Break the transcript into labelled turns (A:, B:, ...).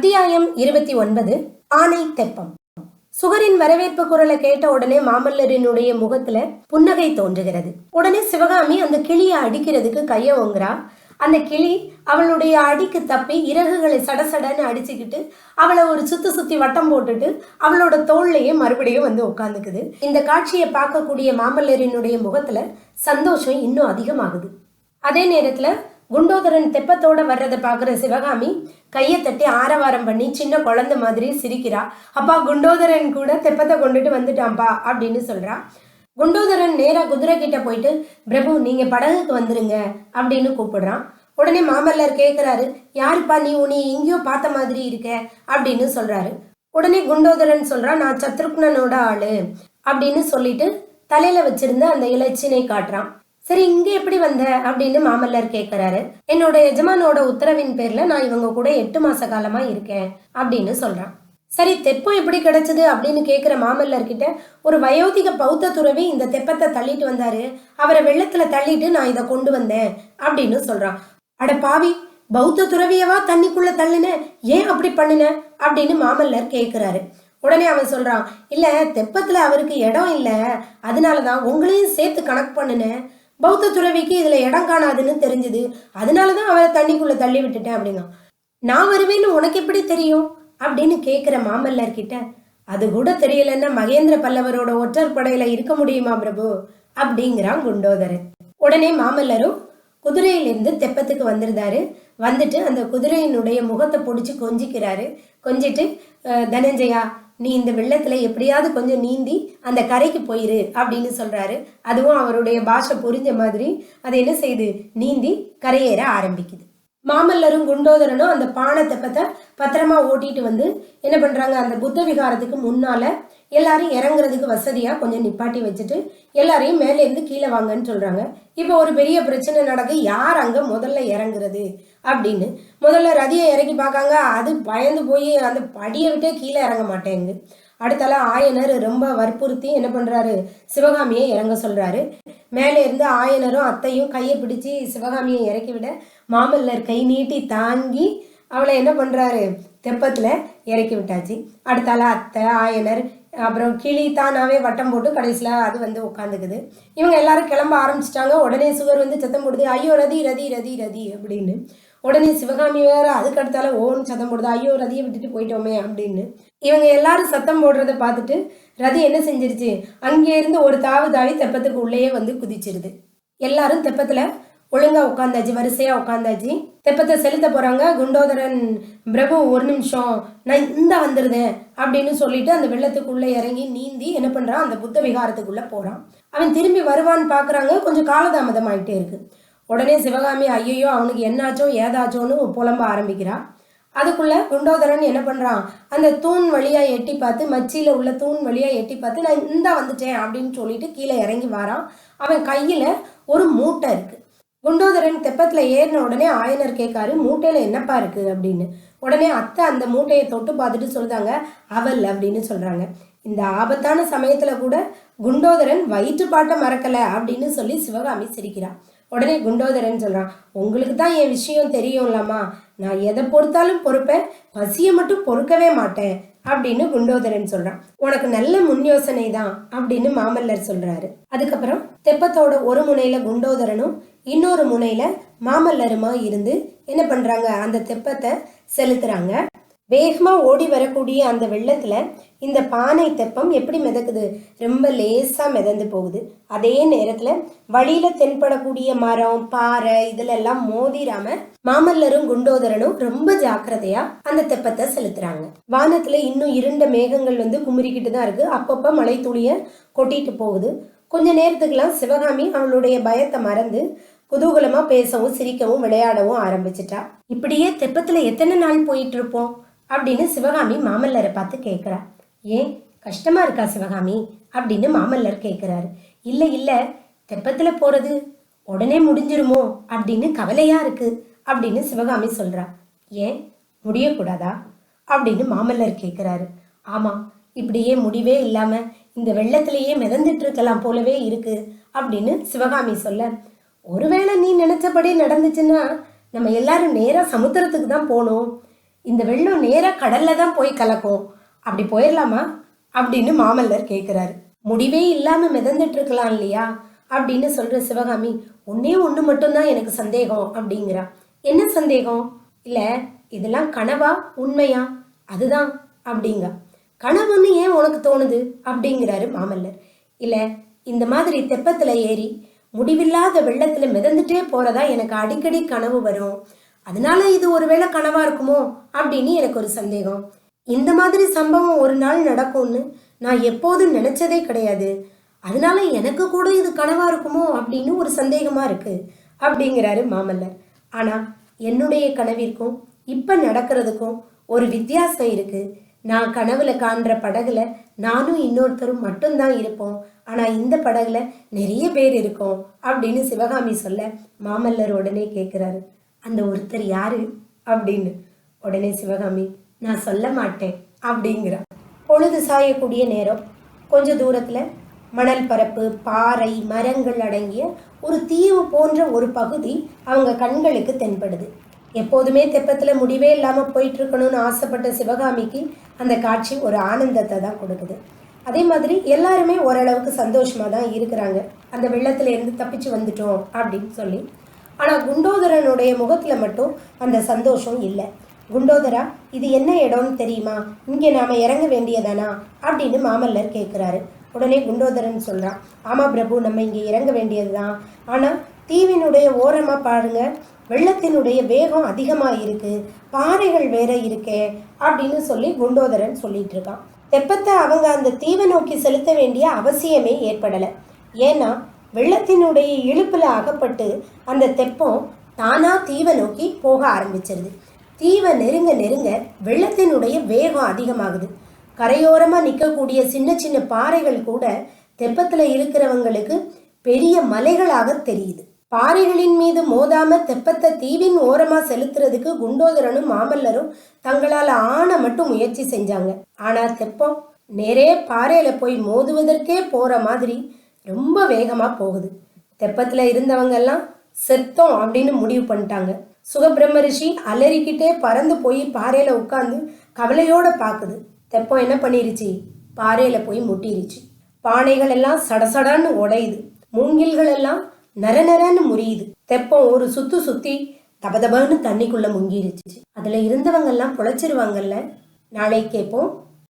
A: அத்தியாயம் இருபத்தி ஒன்பது ஆனை தெப்பம். சுகரின் வரவேற்பு குரலை கேட்ட உடனே மாமல்லரினுடைய முகத்துல புன்னகை தோன்றுகிறது. உடனே சிவகாமி அந்த கிளியை அடிக்கிறதுக்கு கைய ஓங்குறா. அந்த கிளி அவளுடைய அடிக்கு தப்பி இறகுகளை சடசடன்னு அடிச்சுக்கிட்டு அவளை ஒரு சுத்தி சுத்தி வட்டம் போட்டுட்டு அவளோட தோல்லையே மறுபடியும் வந்து உட்காந்துக்குது. இந்த காட்சியை பார்க்கக்கூடிய மாமல்லரினுடைய முகத்துல சந்தோஷம் இன்னும் அதிகமாகுது. அதே நேரத்துல குண்டோதரன் தெப்பத்தோட வர்றதை பார்க்குற சிவகாமி கையை தட்டி ஆரவாரம் பண்ணி சின்ன குழந்தை மாதிரி சிரிக்கிறா. அப்பா குண்டோதரன் கூட தெப்பத்தை கொண்டுட்டு வந்துட்டான்பா அப்படின்னு சொல்றா. குண்டோதரன் நேரா குதிரை கிட்ட போயிட்டு பிரபு நீங்க படகுக்கு வந்துருங்க அப்படின்னு கூப்பிடுறான் உடனே மாமல்லர் கேட்குறாரு யாருப்பா நீ? உன்னை எங்கேயோ பார்த்த மாதிரி இருக்க அப்படின்னு சொல்றாரு. உடனே குண்டோதரன் சொல்றான் நான் சத்ருக்னனோட ஆளு அப்படின்னு சொல்லிட்டு தலையில வச்சிருந்த அந்த இலச்சினை காட்டுறான். சரி இங்க எப்படி வந்த? அப்படின்னு மாமல்லர் கேக்குறாரு. என்னோட எஜமானோட உத்தரவின் பேர்ல நான் இவங்க கூட எட்டு மாச காலமா இருக்கேன் அப்படின்னு சொல்றான். சரி தெப்பம் எப்படி கிடைச்சது அப்படின்னு கேக்குற மாமல்லர் கிட்ட ஒரு வயோதிக பௌத்த துறவி இந்த தெப்பத்தை தள்ளிட்டு வந்தாரு. அவரை வெள்ளத்துல தள்ளிட்டு நான் இதை கொண்டு வந்தேன் அப்படின்னு சொல்றான். அட பாவி பௌத்த துறவியவா தண்ணிக்குள்ள தள்ளுன? ஏன் அப்படி பண்ணுன? அப்படின்னு மாமல்லர் கேக்குறாரு. உடனே அவன் சொல்றான் இல்ல தெப்பத்துல அவருக்கு இடம் இல்ல. அதனாலதான் உங்களையும் சேர்த்து கணக்கு பண்ணுனேன். பௌத்த துறவிக்கு இதுல இடம் காணாதுன்னு தெரிஞ்சுது. அதனாலதான் அவரை தண்ணிக்குள்ள தள்ளி விட்டுட்டேன் அப்படின்னா. நான் வருவேன்னு உனக்கு எப்படி தெரியும்? அப்படின்னு கேக்குற மாமல்லர் கிட்ட அது கூட தெரியலன்னா மகேந்திர பல்லவரோட ஒற்றர் படையில இருக்க முடியுமா பிரபு? அப்படிங்கிறான் குண்டோதரன். உடனே மாமல்லரும் குதிரையிலிருந்து தெப்பத்துக்கு வந்திருந்தாரு. வந்துட்டு அந்த குதிரையினுடைய முகத்தை பிடிச்சி கொஞ்சிக்கிறாரு. கொஞ்சிட்டு தனஞ்சயா நீ இந்த வெள்ளத்தில் எப்படியாவது கொஞ்சம் நீந்தி அந்த கரைக்கு போயிரு அப்படின்னு சொல்கிறாரு அதுவும் அவருடைய பாஷை புரிஞ்ச மாதிரி. அது என்ன செய்யுது நீந்தி கரையேற ஆரம்பிக்குது. மாமல்லரும் குண்டோதரனும் அந்த பானை தெப்பத்தை பத்திரமா ஓட்டிட்டு வந்து என்ன பண்றாங்க? அந்த புத்த விகாரத்துக்கு முன்னால எல்லாரும் இறங்குறதுக்கு வசதியா கொஞ்சம் நிப்பாட்டி வச்சுட்டு எல்லாரையும் மேலே இருந்து கீழே வாங்கன்னு சொல்கிறாங்க இப்போ ஒரு பெரிய பிரச்சனை நடக்கு யார் அங்கே முதல்ல இறங்குறது? அப்படின்னு முதல்ல ரதியை இறக்கி பார்க்காங்க. அது பயந்து போய் அந்த படியை விட்டே கீழே இறங்க மாட்டேங்குது. அடுத்தால ஆயனர் ரொம்ப வற்புறுத்தி என்ன பண்ணுறாரு சிவகாமியை இறங்க சொல்கிறாரு மேலே இருந்து ஆயனரும் அத்தையும் கையை பிடிச்சி சிவகாமியை இறக்கி விட மாமல்லர் கை நீட்டி தாங்கி அவளை என்ன பண்ணுறாரு தெப்பத்தில் இறக்கி விட்டாச்சு. அடுத்தால அத்தை ஆயனர் அப்புறம் கிளி தானாவே வட்டம் போட்டு கடைசியில் அது வந்து உட்காந்துக்குது. இவங்க எல்லாரும் கிளம்ப ஆரம்பிச்சிட்டாங்க. உடனே சுவர் வந்து சத்தம் போடுது ஐயோ ரதி ரதி ரதி ரதி அப்படின்னு. உடனே சிவகாமி வேற அதுக்கு அடுத்தால ஓன்னு சத்தம் போடுது ஐயோ ரதியை விட்டுட்டு போயிட்டோமே அப்படின்னு. இவங்க எல்லாரும் சத்தம் போடுறத பார்த்துட்டு ரதி என்ன செஞ்சிருச்சு? அங்கே இருந்து ஒரு தாவு தாவி தெப்பத்துக்கு உள்ளேயே வந்து குதிச்சிருது. எல்லாரும் தெப்பத்தில் ஒழுங்கா உட்காந்தாச்சு வரிசையா உட்காந்தாச்சு. தெப்பத்தை செலுத்த போறாங்க. குண்டோதரன் பிரபு ஒரு நிமிஷம் நான் இந்த வந்துருந்தேன் அப்படின்னு சொல்லிட்டு அந்த வெள்ளத்துக்குள்ள இறங்கி நீந்தி என்ன பண்றான்? அந்த புத்த விகாரத்துக்குள்ள போறான். அவன் திரும்பி வருவான்னு பாக்குறாங்க. கொஞ்சம் காலதாமதம் ஆயிட்டே இருக்கு. உடனே சிவகாமி ஐயையோ அவனுக்கு என்னாச்சோ ஏதாச்சோன்னு புலம்ப ஆரம்பிக்கிறா. அதுக்குள்ள குண்டோதரன் என்ன பண்றான்? அந்த தூண் வழியா எட்டி பார்த்து மச்சியில உள்ள தூண் வழியா எட்டி பார்த்து நான் இந்த வந்துட்டேன் அப்படின்னு சொல்லிட்டு கீழே இறங்கி வரான். அவன் கையில ஒரு மூட்டை இருக்கு. குண்டோதரன் தெப்பத்தில் ஏறின உடனே ஆயனர் கேட்காரு மூட்டையில் என்னப்பா இருக்குது அப்படின்னு. உடனே அத்தை அந்த மூட்டையை தொட்டு பார்த்துட்டு சொல்கிறாங்க அவல் அப்படின்னு சொல்கிறாங்க இந்த ஆபத்தான சமயத்தில் கூட குண்டோதரன் வயிற்றுப்பாட்டை மறக்கலை அப்படின்னு சொல்லி சிவகாமி சிரிக்கிறான் உடனே குண்டோதரன் சொல்கிறான் உங்களுக்கு தான் என் விஷயம் தெரியும்லாமா நான் எதை பொறுத்தாலும் பொறுப்பேன் பசியை மட்டும் பொறுக்கவே மாட்டேன். அப்படின்னு குண்டோதரன் சொல்றான். உனக்கு நல்ல முன் யோசனை தான் அப்படின்னு மாமல்லர் சொல்றாரு. அதுக்கப்புறம் தெப்பத்தோட ஒரு முனையில குண்டோதரனும் இன்னொரு முனையில மாமல்லருமா இருந்து என்ன பண்றாங்க? அந்த தெப்பத்தை செலுத்துறாங்க. வேகமா ஓடி வரக்கூடிய அந்த வெள்ளத்துல இந்த பானை தெப்பம் எப்படி மிதக்குது? ரொம்ப லேசா மிதந்து போகுது. அதே நேரத்துல வழியில தென்படக்கூடிய மரம் பாறை இதுல எல்லாம் மோதிராம மாமல்லரும் குண்டோதரனும் ரொம்ப ஜாக்கிரதையா அந்த தெப்பத்தை செலுத்துறாங்க. வானத்துல இன்னும் இருண்ட மேகங்கள் வந்து குமுறிக்கிட்டு தான் இருக்கு. அப்பப்ப மழை துளிய கொட்டிட்டு போகுது. கொஞ்ச நேரத்துக்குலாம் சிவகாமி அவளுடைய பயத்தை மறந்து குதூகலமா பேசவும் சிரிக்கவும் விளையாடவும் ஆரம்பிச்சிட்டா. இப்படியே தெப்பத்துல எத்தனை நாள் போயிட்டு இருப்போம்? அப்படின்னு சிவகாமி மாமல்லரை பார்த்து கேட்குறா ஏன்? கஷ்டமாக இருக்கா சிவகாமி? அப்படின்னு மாமல்லர் கேட்குறாரு இல்லை இல்லை. தெப்பத்தில் போகிறது உடனே முடிஞ்சிருமோ? அப்படின்னு கவலையாக இருக்குது அப்படின்னு சிவகாமி சொல்கிறா ஏன்? முடியக்கூடாதா? அப்படின்னு மாமல்லர் கேட்குறாரு ஆமாம் இப்படியே முடிவே இல்லாமல் இந்த வெள்ளத்திலேயே மிதந்துட்டு இருக்கலாம் போலவே இருக்கு அப்படின்னு சிவகாமி சொல்ல. ஒருவேளை நீ நினச்சபடி நடந்துச்சுன்னா நம்ம எல்லாரும் நேராக சமுத்திரத்துக்கு தான் போகணும் இந்த வெள்ளம் நேராக கடல்ல தான் போய் கலக்கும். அப்படி போயிடலாமா அப்படின்னு மாமல்லர் கேட்குறாரு முடிவே இல்லாமல் மிதந்துட்டு இருக்கலாம் இல்லையா? அப்படின்னு சொல்கிற சிவகாமி ஒன்னே ஒன்று மட்டும்தான் எனக்கு சந்தேகம் அப்படிங்கிறா. என்ன சந்தேகம்? இல்லை இதெல்லாம் கனவா? உண்மையா? அதுதான் அப்படிங்க. கனவுன்னு ஏன் உனக்கு தோணுது? அப்படிங்கிறாரு மாமல்லர். இல்லை இந்த மாதிரி தெப்பத்தில் ஏறி முடிவில்லாத வெள்ளத்தில் மிதந்துட்டே போகிறதா எனக்கு அடிக்கடி கனவு வரும். அதனால இது ஒருவேளை கனவா இருக்குமோ அப்படின்னு எனக்கு ஒரு சந்தேகம். இந்த மாதிரி சம்பவம் ஒரு நாள் நடக்கும்னு நான் எப்போதும் நினைச்சதே கிடையாது. அதனால எனக்கு கூட இது கனவா இருக்குமோ அப்படின்னு ஒரு சந்தேகமா இருக்கு அப்படிங்கிறாரு மாமல்லர். ஆனா என்னுடைய கனவிற்கும் இப்ப நடக்கிறதுக்கும் ஒரு வித்தியாசம் இருக்கு. நான் கனவுல காண்ற படகுல நானும் இன்னொருத்தரும் மட்டும்தான் இருப்போம். ஆனா இந்த படகுல நிறைய பேர் இருக்கோம் அப்படின்னு சிவகாமி சொல்ல மாமல்லர் உடனே கேட்கிறாரு அந்த ஒருத்தர் யாரு அப்படின்னு. உடனே சிவகாமி நான் சொல்ல மாட்டேன் அப்படிங்கிறா. பொழுது சாயக்கூடிய நேரம். கொஞ்ச தூரத்துல மணல் பரப்பு பாறை மரங்கள் அடங்கிய ஒரு தீவு போன்ற ஒரு பகுதி அவங்க கண்களுக்கு தென்படுது. எப்போதுமே தெப்பத்தில் முடிவே இல்லாமல் போயிட்டு இருக்கணும்னு ஆசைப்பட்ட சிவகாமிக்கு அந்த காட்சி ஒரு ஆனந்தத்தை தான் கொடுக்குது. அதே மாதிரி எல்லாருமே ஓரளவுக்கு சந்தோஷமாக தான் இருக்கிறாங்க. அந்த வெள்ளத்துல இருந்து தப்பிச்சு வந்துட்டோம் அப்படின்னு சொல்லி ஆனால் குண்டோதரனுடைய முகத்தில் மட்டும் அந்த சந்தோஷம் இல்லை. குண்டோதரா இது என்ன இடம்னு தெரியுமா? இங்கே நாம் இறங்க வேண்டியதானா? அப்படின்னு மாமல்லர் கேட்குறாரு உடனே குண்டோதரன் சொல்கிறான் ஆமா பிரபு நம்ம இங்கே இறங்க வேண்டியது தான் ஆனால் தீவினுடைய ஓரமாக பாருங்க வெள்ளத்தினுடைய வேகம் அதிகமாக இருக்குது பாறைகள் வேற இருக்கே அப்படின்னு சொல்லி குண்டோதரன் சொல்லிட்டு இருக்கான். தெப்பத்தை அவங்க அந்த தீவை நோக்கி செலுத்த வேண்டிய அவசியமே ஏற்படலை. ஏன்னா வெள்ளத்தினுடைய இழுப்பில் அகப்பட்டு அந்த தெப்பம் தானா தீவை நோக்கி போக ஆரம்பிச்சிருது. தீவை நெருங்க நெருங்க வெள்ளத்தினுடைய வேகம் அதிகமாகுது. கரையோரமாக நிற்கக்கூடிய சின்ன சின்ன பாறைகள் கூட தெப்பத்தில் இருக்கிறவங்களுக்கு பெரிய மலைகளாக தெரியுது. பாறைகளின் மீது மோதாம தெப்பத்தை தீவின் ஓரமா செலுத்துறதுக்கு குண்டோதரனும் மாமல்லரும் தங்களால் ஆன மட்டும் முயற்சி செஞ்சாங்க. ஆனா தெப்பம் நேரே பாறையில போய் மோதுவதற்கே போற மாதிரி ரொம்ப வேகமாக போகுது. தெப்பத்தில் இருந்தவங்கெல்லாம் செத்தோம் அப்படின்னு முடிவு பண்ணிட்டாங்க. சுகபிரம்ம ரிஷி அலறிக்கிட்டே பறந்து போய் பாறையில் உட்காந்து கவலையோட பார்க்குது தெப்பம் என்ன பண்ணிருச்சு? பாறையில் போய் முட்டிருச்சு. பானைகள் எல்லாம் சடசடன்னு உடையுது. மூங்கில்கள் எல்லாம் நர நரன்னு முறியுது. தெப்பம் ஒரு சுத்து சுத்தி தபதபன்னு தண்ணிக்குள்ள முங்கிருச்சு. அதுல இருந்தவங்கெல்லாம் புழைச்சிருவாங்கல்ல பொழைச்சிருவாங்கல்ல? நாளை கேட்போம்.